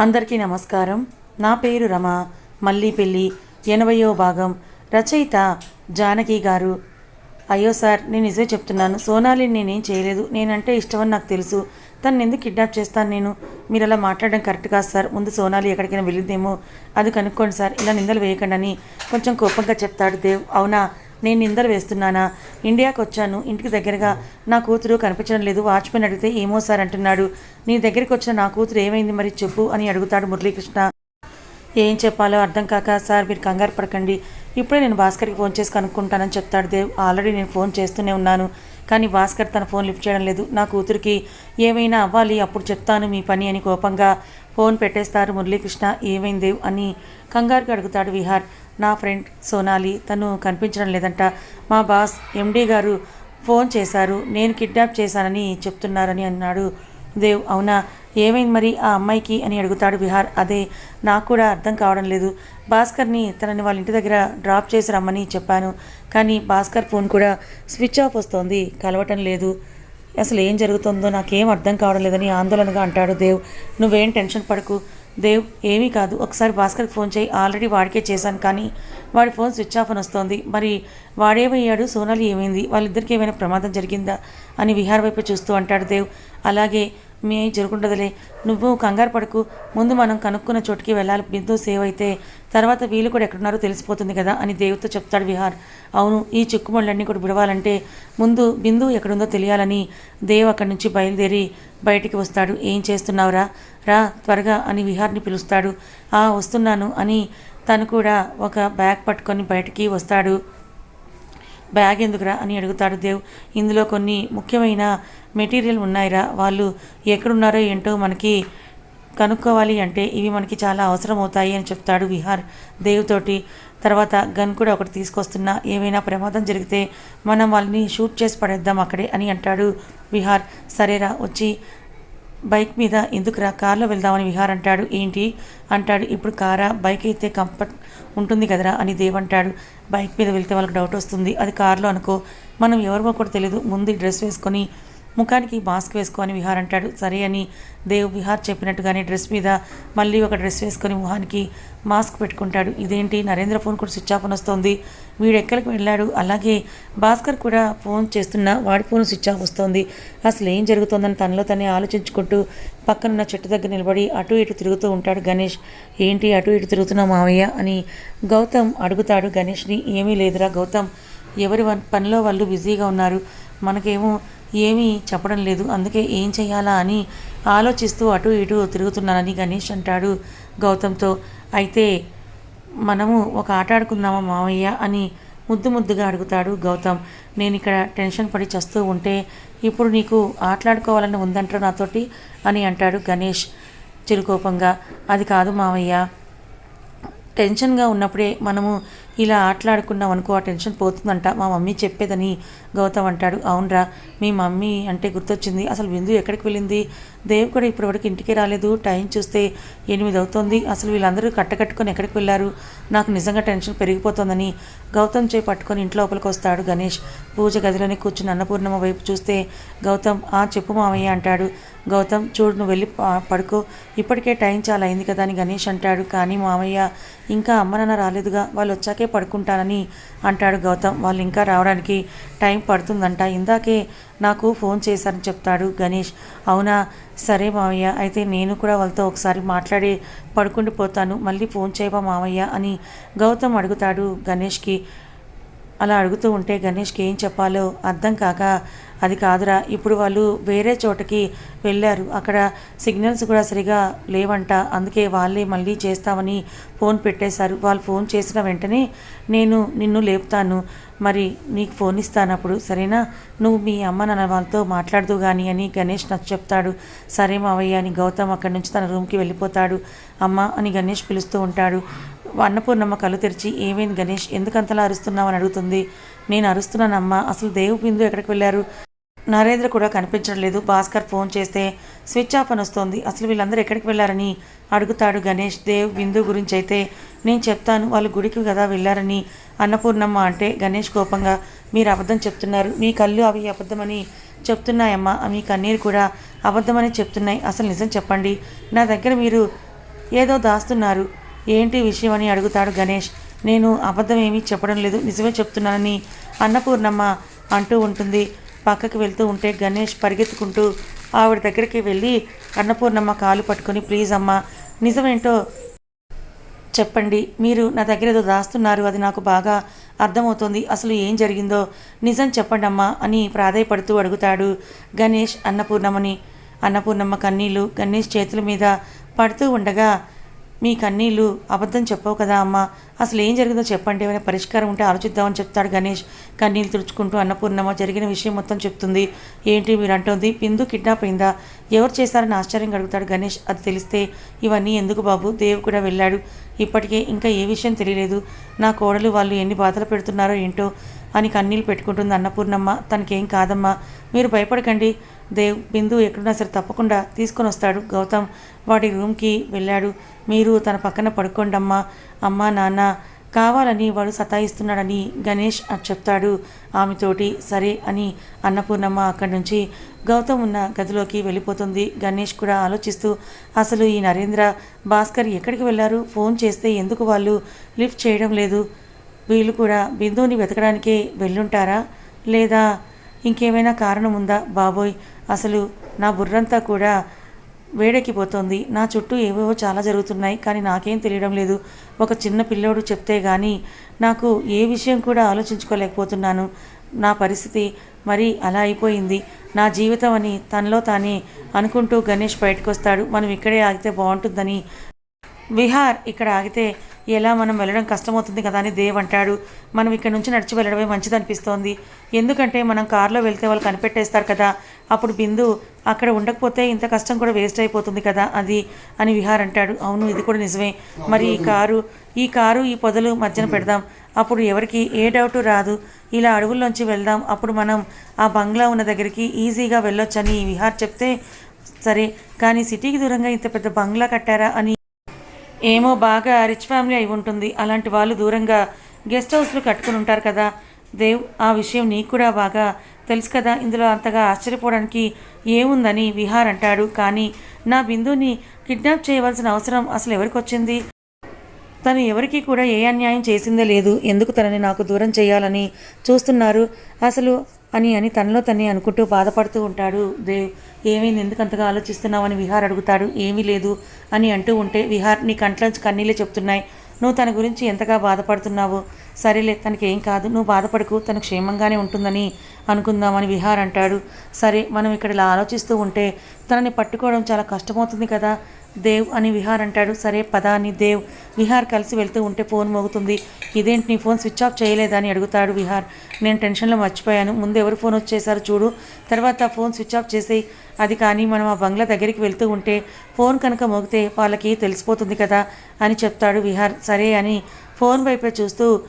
అందరికీ నమస్కారం. నా పేరు రమ. మళ్ళీ పెళ్ళి ఎనభయో భాగం. రచయిత జానకి గారు. అయ్యో సార్ నేను నిజమే చెప్తున్నాను. సోనాలిని నేనేం చేయలేదు. నేనంటే ఇష్టమని నాకు తెలుసు. తను ఎందుకు కిడ్నాప్ చేస్తాను నేను? మీరు అలా మాట్లాడడం కరెక్ట్ కాదు సార్. ముందు సోనాలి ఎక్కడికైనా వెళ్ళిద్దేమో. అది కనుక్కోండి సార్. ఇలా నిందలు వేయకండి అని కొంచెం కోపంగా చెప్తాడు దేవ్. అవునా? నేను నిందలు వేస్తున్నానా? ఇండియాకి వచ్చాను. ఇంటికి దగ్గరగా నా కూతురు కనిపించడం లేదు. వాచ్మెన్ అడిగితే ఏమో సార్ అంటున్నాడు. నీ దగ్గరికి వచ్చిన నా కూతురు ఏమైంది మరి చెప్పు అని అడుగుతాడు మురళీకృష్ణ. ఏం చెప్పాలో అర్థం కాక సార్ మీరు కంగారు పడకండి. ఇప్పుడే నేను భాస్కర్కి ఫోన్ చేసి కనుక్కుంటానని చెప్తాడు దేవ్. ఆల్రెడీ నేను ఫోన్ చేస్తూనే ఉన్నాను. కానీ భాస్కర్ తన ఫోన్ లిఫ్ట్ చేయడం లేదు. నా కూతురికి ఏమైనా అవ్వాలి అప్పుడు చెప్తాను మీ పని అని కోపంగా ఫోన్ పెట్టేస్తారు మురళీకృష్ణ. ఏమైంది దేవ్? అని కంగారుగా అడుగుతాడు విహార్. నా ఫ్రెండ్ సోనాలి తను కనిపించడం లేదంట. మా బాస్ ఎండీ గారు ఫోన్ చేశారు. నేను కిడ్నాప్ చేశానని చెప్తున్నారని అన్నాడు. దేవ్ అవునా? ఏమైంది మరి? ఆ అమ్మాయికి అని అడుగుతాడు విహార్. అదే నాకు కూడా అర్థం కావడం లేదు. భాస్కర్ని తనని వాళ్ళ ఇంటి దగ్గర డ్రాప్ చేసి రమ్మని చెప్పాను. కానీ భాస్కర్ ఫోన్ కూడా స్విచ్ ఆఫ్ వస్తోంది. కలవటం లేదు. అసలు ఏం జరుగుతుందో నాకేం అర్థం కావడం లేదని ఆందోళనగా అంటాడు దేవ్. నువ్వేం టెన్షన్ పడకు. దేవ్ ఏమీ కాదు. ఒకసారి భాస్కర్కి ఫోన్ చేయి. ఆల్రెడీ వాడికే చేశాను కానీ వాడి ఫోన్ స్విచ్ ఆఫ్ అని వస్తోంది. మరి వాడేమయ్యాడు? సోనాలి ఏమైంది? వాళ్ళిద్దరికి ఏమైనా ప్రమాదం జరిగిందా? అని విహార్ వైపు చూస్తూ అంటాడు దేవ్. అలాగే మీ జరుగుండదులే. నువ్వు కంగారు పడకు. ముందు మనం కనుక్కున్న చోటుకి వెళ్ళాలి. బిందు సేవ్ అయితే తర్వాత వీళ్ళు కూడా ఎక్కడున్నారో తెలిసిపోతుంది కదా అని దేవుతో చెప్తాడు విహార్. అవును ఈ చిక్కుముళ్ళన్నీ కూడా విడవాలంటే ముందు బిందు ఎక్కడుందో తెలియాలని దేవ్ అక్కడి నుంచి బయలుదేరి బయటికి వస్తాడు. ఏం చేస్తున్నావురా? రా త్వరగా అని విహార్ని పిలుస్తాడు. ఆ వస్తున్నాను అని తను కూడా ఒక బ్యాగ్ పట్టుకొని బయటికి వస్తాడు. బ్యాగ్ ఎందుకురా అని అడుగుతాడు దేవ్. ఇందులో కొన్ని ముఖ్యమైన మెటీరియల్ ఉన్నాయిరా. వాళ్ళు ఎక్కడున్నారో ఏంటో మనకి కనుక్కోవాలి అంటే ఇవి మనకి చాలా అవసరం అవుతాయి అని చెప్తాడు విహార్ దేవ్ తోటి తర్వాత గన్ కూడా ఒకటి తీసుకొస్తున్నా. ఏమైనా ప్రమాదం జరిగితే మనం వాళ్ళని షూట్ చేసి పడేద్దాం అక్కడే అని అంటాడు విహార్. సరేరా వచ్చి బైక్ మీద ఎందుకురా కార్లో వెళ్దామని విహార్ అంటాడు. ఏంటి? అంటాడు. ఇప్పుడు కారా? బైక్ అయితే కంఫర్ట్ ఉంటుంది కదరా అని దేవ్ అంటాడు. బైక్ మీద వెళ్తే వాళ్ళకి డౌట్ వస్తుంది. అది కార్లో అనుకో. మనం ఎవరిమో కూడా తెలియదు ముందు డ్రెస్ వేసుకొని ముఖానికి మాస్క్ వేసుకొని విహార్ అంటాడు. సరే అని దేవ్ విహార్ చెప్పినట్టుగానే డ్రెస్ మీద మళ్ళీ ఒక డ్రెస్ వేసుకొని ముఖానికి మాస్క్ పెట్టుకుంటాడు. ఇదేంటి? నరేంద్ర ఫోన్ కూడా స్విచ్ ఆఫ్ అని వస్తుంది. వీడు ఎక్కడికి వెళ్ళాడు? అలాగే భాస్కర్ కూడా ఫోన్ చేస్తున్నా వాడి ఫోన్ స్విచ్ ఆఫ్ వస్తుంది. అసలు ఏం జరుగుతుందని తనలో తనే ఆలోచించుకుంటూ పక్కనున్న చెట్టు దగ్గర నిలబడి అటు ఇటు తిరుగుతూ ఉంటాడు గణేష్. ఏంటి అటు ఇటు తిరుగుతున్నా మావయ్య? అని గౌతమ్ అడుగుతాడు గణేష్ని. ఏమీ లేదురా గౌతమ్. ఎవరి వన్- పనిలో వాళ్ళు బిజీగా ఉన్నారు. మనకేమో ఏమీ చెప్పడం లేదు. అందుకే ఏం చేయాలా అని ఆలోచిస్తూ అటు ఇటు తిరుగుతున్నానని గణేష్ అంటాడు గౌతమ్తో. అయితే మనము ఒక ఆట ఆడుకుందామా మావయ్య అని ముద్దు ముద్దుగా అడుగుతాడు గౌతమ్. నేను ఇక్కడ టెన్షన్ పడి చస్తూ ఉంటే ఇప్పుడు నీకు ఆటలాడుకోవాలని ఉందంటారు నాతోటి అని అంటాడు గణేష్ చిరుకోపంగా. అది కాదు మావయ్య. టెన్షన్గా ఉన్నప్పుడే మనము ఇలా ఆటలాడుకున్నాం అనుకో ఆ టెన్షన్ పోతుందంట. మా మమ్మీ చెప్పేదని గౌతమ్ అంటాడు. అవునరా మీ మమ్మీ అంటే గుర్తొచ్చింది. అసలు బిందు ఎక్కడికి వెళ్ళింది? దేవ్ కూడా ఇప్పటివరకు ఇంటికి రాలేదు. టైం చూస్తే ఎనిమిది అవుతోంది అసలు వీళ్ళందరూ కట్టకట్టుకొని ఎక్కడికి వెళ్ళారు? నాకు నిజంగా టెన్షన్ పెరిగిపోతోందని గౌతమ్ చేయి పట్టుకొని ఇంట్లో లోపలికి వస్తాడు గణేష్. పూజ గదిలోనే కూర్చుని అన్నపూర్ణమ్మ వైపు చూస్తే గౌతమ్ ఆ చెప్పు మామయ్య అంటాడు. గౌతమ్ చూడు నువ్వు వెళ్ళి పడుకో. ఇప్పటికే టైం చాలా అయింది కదా అని గణేష్ అంటాడు. కానీ మామయ్య ఇంకా అమ్మ నాన్న రాలేదుగా. వాళ్ళు వచ్చాకే పడుకుంటానని అంటాడు గౌతమ్. వాళ్ళు ఇంకా రావడానికి టైం పడుతుందంట. ఇందాకే నాకు ఫోన్ చేశారని చెప్తాడు గణేష్. అవునా? సరే మావయ్య. అయితే నేను కూడా వాళ్ళతో ఒకసారి మాట్లాడి పడుకుండి పోతాను. మళ్ళీ ఫోన్ చేయవా మావయ్య? అని గౌతమ్ అడుగుతాడు గణేష్కి. అలా అడుగుతూ ఉంటే గణేష్కి ఏం చెప్పాలో అర్థం కాక అది కాదురా ఇప్పుడు వాళ్ళు వేరే చోటకి వెళ్ళారు. అక్కడ సిగ్నల్స్ కూడా సరిగా లేవంట. అందుకే వాళ్ళే మళ్ళీ చేస్తామని ఫోన్ పెట్టేశారు. వాళ్ళు ఫోన్ చేసిన వెంటనే నేను నిన్ను లేపుతాను. మరి నీకు ఫోన్ ఇస్తాను అప్పుడు సరేనా? నువ్వు మీ అమ్మ నాన్న వాళ్ళతో మాట్లాడుతూ కానీ అని గణేష్ నాకు చెప్తాడు. సరే మావయ్య అని గౌతమ్ అక్కడి నుంచి తన రూమ్కి వెళ్ళిపోతాడు. అమ్మ అని గణేష్ పిలుస్తూ ఉంటాడు. అన్నపూర్ణమ్మ కళ్ళు తెరిచి ఏమైంది గణేష్? ఎందుకంతలా అరుస్తున్నావు? అని అడుగుతుంది. నేను అరుస్తున్నానమ్మా. అసలు దేవు బిందు ఎక్కడికి వెళ్ళారు? నరేంద్ర కూడా కనిపించడం లేదు. భాస్కర్ ఫోన్ చేస్తే స్విచ్ ఆఫ్ అని వస్తోంది. అసలు వీళ్ళందరూ ఎక్కడికి వెళ్ళారని అడుగుతాడు గణేష్. దేవ్ బిందు గురించి అయితే నేను చెప్తాను. వాళ్ళు గుడికి కదా వెళ్ళారని అన్నపూర్ణమ్మ అంటే గణేష్ కోపంగా మీరు అబద్ధం చెప్తున్నారు. మీ కళ్ళు అవి అబద్ధమని చెప్తున్నాయమ్మా. మీ కన్నీరు కూడా అబద్ధమని చెప్తున్నాయి. అసలు నిజం చెప్పండి. నా దగ్గర మీరు ఏదో దాస్తున్నారు. ఏంటి విషయం అని అడుగుతాడు గణేష్. నేను అబద్ధం ఏమీ చెప్పడం లేదు. నిజమే చెప్తున్నానని అన్నపూర్ణమ్మ అంటూ ఉంటుంది. పక్కకి వెళ్తూ ఉంటే గణేష్ పరిగెత్తుకుంటూ ఆవిడ దగ్గరికి వెళ్ళి అన్నపూర్ణమ్మ కాలు పట్టుకొని ప్లీజ్ అమ్మ నిజమేంటో చెప్పండి. మీరు నా దగ్గర ఏదో దాస్తున్నారు. అది నాకు బాగా అర్థమవుతుంది. అసలు ఏం జరిగిందో నిజం చెప్పండి అమ్మా అని ప్రాధాయపడుతూ అడుగుతాడు గణేష్ అన్నపూర్ణమ్మని. అన్నపూర్ణమ్మ కన్నీళ్ళు గణేష్ చేతుల మీద పడుతూ ఉండగా మీ కన్నీళ్ళు అబద్ధం చెప్పవు కదా అమ్మా. అసలు ఏం జరిగిందో చెప్పండి. ఏమైనా పరిష్కారం ఉంటే ఆలోచిద్దామని చెప్తాడు గణేష్. కన్నీళ్ళు తుడుచుకుంటూ అన్నపూర్ణమ్మ జరిగిన విషయం మొత్తం చెప్తుంది. ఏంటి మీరు అంటోంది బిందు కిడ్నాప్ అయిందా? ఎవరు చేశారని ఆశ్చర్యంగా అడుగుతాడు గణేష్. అది తెలిస్తే ఇవన్నీ ఎందుకు బాబు? దేవు కూడా వెళ్ళాడు. ఇప్పటికే ఇంకా ఏ విషయం తెలియలేదు. నా కోడలు వాళ్ళు ఎన్ని బాధలు పెడుతున్నారో ఏంటో అని కన్నీళ్ళు పెట్టుకుంటుంది అన్నపూర్ణమ్మ. తనకేం కాదమ్మా. మీరు భయపడకండి. దేవ్ బిందు ఎక్కడున్నా సరే తప్పకుండా తీసుకొని వస్తాడు. గౌతమ్ వాడి రూమ్కి వెళ్ళాడు. మీరు తన పక్కన పడుకోండమ్మా. అమ్మా నాన్న కావాలని వాడు సతాయిస్తున్నాడని గణేష్ అని చెప్తాడు ఆమెతోటి. సరే అని అన్నపూర్ణమ్మ అక్కడి నుంచి గౌతమ్ ఉన్న గదిలోకి వెళ్ళిపోతుంది. గణేష్ కూడా ఆలోచిస్తూ అసలు ఈ నరేంద్ర భాస్కర్ ఎక్కడికి వెళ్ళారు? ఫోన్ చేస్తే ఎందుకు వాళ్ళు లిఫ్ట్ చేయడం లేదు? వీళ్ళు కూడా బిందువుని వెతకడానికే వెళ్ళుంటారా? లేదా ఇంకేమైనా కారణం ఉందా? బాబోయ్ అసలు నా బుర్రంతా కూడా వేడెక్కిపోతోంది నా చుట్టూ ఏవేవో చాలా జరుగుతున్నాయి కానీ నాకేం తెలియడం లేదు. ఒక చిన్న పిల్లోడు చెప్తే కానీ నాకు ఏ విషయం కూడా ఆలోచించుకోలేకపోతున్నాను. నా పరిస్థితి మరి అలా అయిపోయింది. నా జీవితం అని తనలో తానే అనుకుంటూ గణేష్ బయటకు వస్తాడు మనం ఇక్కడే ఆగితే బాగుంటుందని. విహార్ ఇక్కడ ఆగితే ఎలా మనం వెళ్ళడం కష్టమవుతుంది కదా అని దేవ్ అంటాడు. మనం ఇక్కడ నుంచి నడిచి వెళ్ళడమే మంచిది అనిపిస్తోంది ఎందుకంటే మనం కారులో వెళ్తే వాళ్ళు కనిపెట్టేస్తారు కదా. అప్పుడు బిందు అక్కడ ఉండకపోతే ఇంత కష్టం కూడా వేస్ట్ అయిపోతుంది కదా అది అని విహార్ అంటాడు. అవును ఇది కూడా నిజమే. మరి ఈ కారు ఈ కారు ఈ పొదలు మధ్యన పెడదాం. అప్పుడు ఎవరికి ఏ డౌట్ రాదు. ఇలా అడవుల్లోంచి వెళ్దాం. అప్పుడు మనం ఆ బంగ్లా ఉన్న దగ్గరికి ఈజీగా వెళ్ళొచ్చని ఈ విహార్ చెప్తే సరే. కానీ సిటీకి దూరంగా ఇంత పెద్ద బంగ్లా కట్టారా అని ఏమో బాగా రిచ్ ఫ్యామిలీ అయి ఉంటుంది. అలాంటి వాళ్ళు దూరంగా గెస్ట్ హౌస్లు కట్టుకుని ఉంటారు కదా. దేవ్ ఆ విషయం నీకు కూడా బాగా తెలుసు కదా. ఇందులో అంతగా ఆశ్చర్యపోవడానికి ఏముందని విహార్ అంటాడు. కానీ నా బిందుని కిడ్నాప్ చేయవలసిన అవసరం అసలు ఎవరికి వచ్చింది? తను ఎవరికీ కూడా ఏ అన్యాయం చేసిందే లేదు. ఎందుకు తనని నాకు దూరం చేయాలని చూస్తున్నారు? అసలు అని అని తనలో తనే అనుకుంటూ బాధపడుతూ ఉంటాడు. దేవ్ ఏమైంది ఎందుకు అంతగా ఆలోచిస్తున్నావు అని విహార్ అడుగుతాడు. ఏమీ లేదు అని అంటూ ఉంటే విహార్ నీ కంట్లోంచి కన్నీళ్ళే చెప్తున్నాయి. నువ్వు తన గురించి ఎంతగా బాధపడుతున్నావు? సరేలే తనకి ఏం కాదు. నువ్వు బాధపడకు తను క్షేమంగానే ఉంటుందని అనుకుందామని విహార్ అంటాడు. సరే మనం ఇక్కడ ఇలా ఆలోచిస్తూ ఉంటే తనని పట్టుకోవడం చాలా కష్టమవుతుంది కదా. దేవ్ అని విహార్ అంటాడు. సరే పద అని దేవ్. విహార్ కలిసి వెళ్తూ ఉంటే ఫోన్ మోగుతుంది. ఇదేంటి నీ ఫోన్ స్విచ్ ఆఫ్ చేయలేదా అని అడుగుతాడు విహార్. నేను టెన్షన్లో మర్చిపోయాను. ముందు ఎవరు ఫోన్ వచ్చేసారు చూడు. తర్వాత ఫోన్ స్విచ్ ఆఫ్ చేసి అది కానీ మనం ఆ బంగ్లా దగ్గరికి వెళ్తూ ఉంటే ఫోన్ కనుక మోగితే వాళ్ళకి తెలిసిపోతుంది కదా అని చెప్తాడు విహార్. సరే అని ఫోన్ వైపే చూస్తూ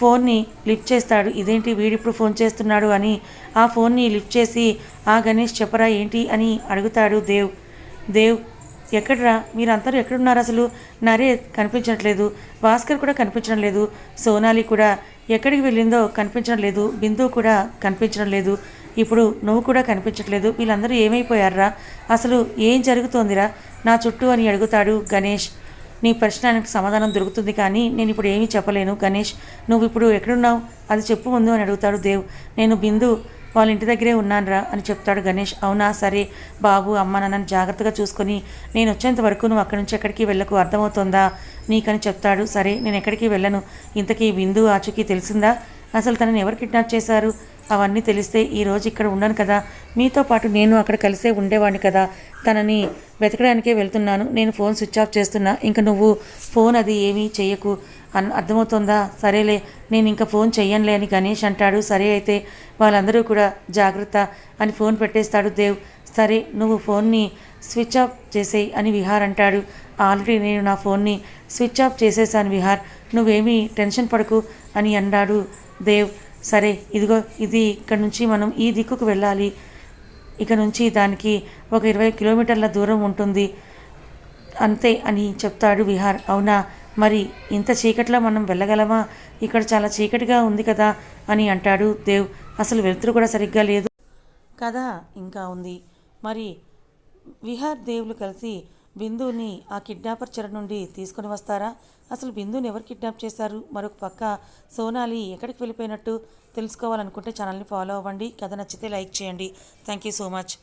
ఫోన్ని లిఫ్ట్ చేస్తాడు. ఇదేంటి వీడిప్పుడు ఫోన్ చేస్తున్నాడు అని ఆ ఫోన్ని లిఫ్ట్ చేసి ఆ గణేష్ చెప్పరా ఏంటి? అని అడుగుతాడు దేవ్. దేవ్ ఎక్కడరా? మీరందరూ ఎక్కడున్నారు అసలు? నరే కనిపించట్లేదు. భాస్కర్ కూడా కనిపించడం లేదు. సోనాలి కూడా ఎక్కడికి వెళ్ళిందో కనిపించడం లేదు. బిందు కూడా కనిపించడం లేదు. ఇప్పుడు నువ్వు కూడా కనిపించట్లేదు. వీళ్ళందరూ ఏమైపోయారా అసలు ఏం జరుగుతోందిరా? నా చుట్టూ అని అడుగుతాడు గణేష్. నీ ప్రశ్నకి సమాధానం దొరుకుతుంది కానీ నేను ఇప్పుడు ఏమీ చెప్పలేను గణేష్. నువ్వు ఇప్పుడు ఎక్కడున్నావు? అది చెప్పు ముందు అని అడుగుతాడు దేవ్. నేను బిందు వాళ్ళ ఇంటి దగ్గరే ఉన్నానురా అని చెప్తాడు గణేష్. అవునా? సరే బాబు అమ్మ నన్ను జాగ్రత్తగా చూసుకొని నేను వచ్చేంత వరకు నువ్వు అక్కడి నుంచి ఎక్కడికి వెళ్ళకు అర్థమవుతుందా? నీకని చెప్తాడు. సరే నేను ఎక్కడికి వెళ్ళను. ఇంతకీ బిందు ఆచూకీ తెలిసిందా? అసలు తనని ఎవరు కిడ్నాప్ చేశారు? అవన్నీ తెలిస్తే ఈరోజు ఇక్కడ ఉండను కదా. మీతో పాటు నేను అక్కడ కలిసే ఉండేవాడిని కదా. తనని వెతకడానికే వెళ్తున్నాను. నేను ఫోన్ స్విచ్ ఆఫ్ చేస్తున్నా. ఇంకా నువ్వు ఫోన్ అది ఏమీ చెయ్యకు. అన్ అర్థమవుతుందా? సరేలే నేను ఇంకా ఫోన్ చెయ్యనులే అని గణేష్ అంటాడు. సరే అయితే వాళ్ళందరూ కూడా జాగ్రత్త అని ఫోన్ పెట్టేస్తాడు దేవ్. సరే నువ్వు ఫోన్ని స్విచ్ ఆఫ్ చేసేయి అని విహార్ అంటాడు. ఆల్రెడీ నేను నా ఫోన్ని స్విచ్ ఆఫ్ చేసేసాను విహార్. నువ్వేమీ టెన్షన్ పడకు అని అన్నాడు దేవ్. సరే ఇదిగో ఇది ఇక్కడ నుంచి మనం ఈ దిక్కుకు వెళ్ళాలి. ఇక నుంచి దానికి ఒక ఇరవై కిలోమీటర్ల దూరం ఉంటుంది. అంతే అని చెప్తాడు విహార్. అవునా? మరి ఇంత చీకట్లో మనం వెళ్ళగలమా? ఇక్కడ చాలా చీకటిగా ఉంది కదా అని అంటాడు దేవ్. అసలు వెలుతురు కూడా సరిగ్గా లేదు. కదా ఇంకా ఉంది. మరి విహార్ దేవులు కలిసి బిందుని ఆ కిడ్నాపర్ చెర నుండి తీసుకొని వస్తారా? అసలు బిందుని ఎవరు కిడ్నాప్ చేశారు? మరొక పక్క సోనాలి ఎక్కడికి వెళ్ళిపోయినట్టు తెలుసుకోవాలనుకుంటే ఛానల్ని ఫాలో అవ్వండి. కథ నచ్చితే లైక్ చేయండి. Thank you so much.